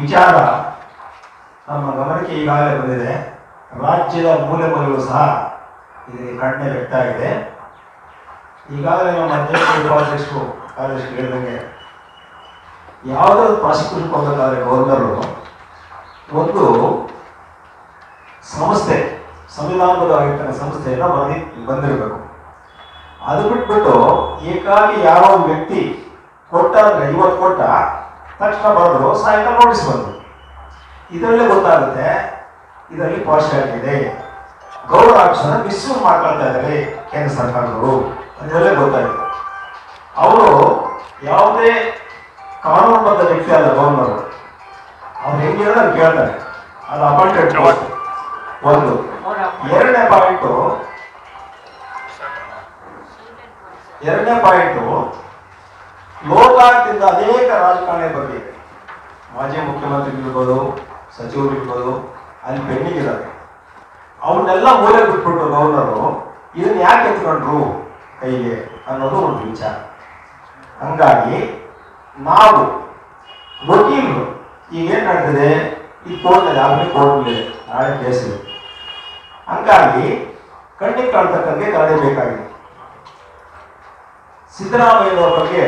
ವಿಚಾರ. ನಮ್ಮ ಗಮನಕ್ಕೆ ಈಗಾಗಲೇ ಬಂದಿದೆ. ರಾಜ್ಯದ ಮೂಲೆ ಮೂಲೆಗಳು ಸಹ ಇದಕ್ಕೆ ಕಣ್ಣೆ ವ್ಯಕ್ತವಾಗಿದೆ ಈಗಾಗಲೇ ನಮ್ಮ ಅಧ್ಯಕ್ಷ, ಉಪಾಧ್ಯಕ್ಷರು, ಕಾರ್ಯದರ್ಶಿ ಹೇಳಿದಂಗೆ ಯಾವುದಾದ್ರು ಪ್ರಾಸಿಕ್ಯೂಷನ್ ಕೊಡಬೇಕಾದ್ರೆ ಗೌರ್ನರು ಒಂದು ಸಂಸ್ಥೆ ಸಂವಿಧಾನಬದ್ಧವಾಗಿರ್ತಕ್ಕಂಥ ಸಂಸ್ಥೆಯನ್ನು ಬಂದಿ, ಬಂದಿರಬೇಕು. ಅದು ಬಿಟ್ಬಿಟ್ಟು ಏಕಾಗಿ ಯಾವ ವ್ಯಕ್ತಿ ಕೊಟ್ಟ ಅಂದ್ರೆ ಇವತ್ತು ಕೊಟ್ಟ ತಕ್ಷಣ ಬರೆದ್ರು ಸಾಯಂಕಾಲ ನೋಟಿಸ್ ಇದರಲ್ಲೇ ಗೊತ್ತಾಗುತ್ತೆ, ಇದರಲ್ಲಿ ಪಾರ್ಶಾಲಿಟಿ ಇದೆ ಗೌರವ ಆಕ್ಷನ ಮಿಸ್ಯೂಸ್ ಮಾಡ್ಕೊಳ್ತಾ ಇದ್ದಾರೆ ಕೇಂದ್ರ ಸರ್ಕಾರದವರು. ಅದರಲ್ಲೇ ಗೊತ್ತಾಗುತ್ತೆ ಅವರು ಯಾವುದೇ ಕಾನೂನುಬದ್ಧ ವ್ಯಕ್ತಿ ಅಲ್ಲ ಗೌರ್ನರ್. ಅವ್ರು ಹೆಂಗಿರೋದು ಅವ್ರು ಕೇಳ್ತಾರೆ. ಅದು ಅಪಾಯಿಂಟೆಡ್ ಒಂದು. ಎರಡನೇ ಪಾಯಿಂಟು ಎರಡನೇ ಪಾಯಿಂಟು ಲೋಕಾಯುಕ್ತದಿಂದ ಅನೇಕ ಬಗ್ಗೆ ಮಾಜಿ ಮುಖ್ಯಮಂತ್ರಿಗಳಿರ್ಬೋದು, ಸಚಿವರಿರ್ಬೋದು, ಅಲ್ಲಿ ಪೆಂಡಿಂಗ್ ಇರೋದು ಅವನ್ನೆಲ್ಲ ಮೂಲೆ ಬಿಟ್ಬಿಟ್ಟು ಗವರ್ನರು ಇದನ್ನ ಯಾಕೆ ಎತ್ಕೊಂಡ್ರು ಕೈಗೆ ಅನ್ನೋದು ಒಂದು ವಿಚಾರ. ಹಂಗಾಗಿ ನಾವು ವಕೀಲರು, ಈಗ ಏನ್ ನಡ್ತಿದೆ ಈ ಕೋರ್ಟ್ನಲ್ಲಿ ಆಗಲಿ ಇದೆ, ನಾಳೆ ಕೇಸ್ ಇದೆ. ಹಂಗಾಗಿ ಕಣ್ಣಿಗೆ ಕಾಣ್ತಕ್ಕಂಗೆ ಕರಡಿ ಬೇಕಾಗಿದೆ. ಸಿದ್ದರಾಮಯ್ಯನವ್ರ ಬಗ್ಗೆ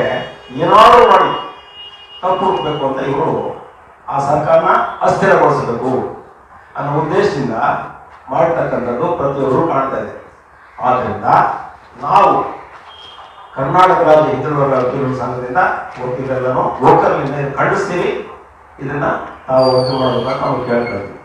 ಏನಾದರೂ ಮಾಡಿ. ತಪ್ಪು ಹುಡುಕಬೇಕು ಅಂತ ಇವರು ಆ ಸರ್ಕಾರನ ಅಸ್ಥಿರಗೊಳಿಸಬೇಕು ಅನ್ನೋ ಉದ್ದೇಶದಿಂದ ಮಾಡ್ತಕ್ಕಂಥದ್ದು ಪ್ರತಿಯೊಬ್ಬರು ಕಾಣ್ತಾ ಇದೆ ಆದ್ರಿಂದ ನಾವು ಕರ್ನಾಟಕ ರಾಜ್ಯ ಹಿಂದುಳಿದ ವಕೀಲರ ಸಂಘದಿಂದ ವಕೀಲರೆಲ್ಲರೂ ಲೋಕಲ್ನಿಂದ ಖಂಡಿಸ್ತೀವಿ. ಇದನ್ನ ನಾವು ವಕೀಲ ಮಾಡಬೇಕಂತ ನಾವು ಕೇಳ್ತಾ ಇದ್ದೀವಿ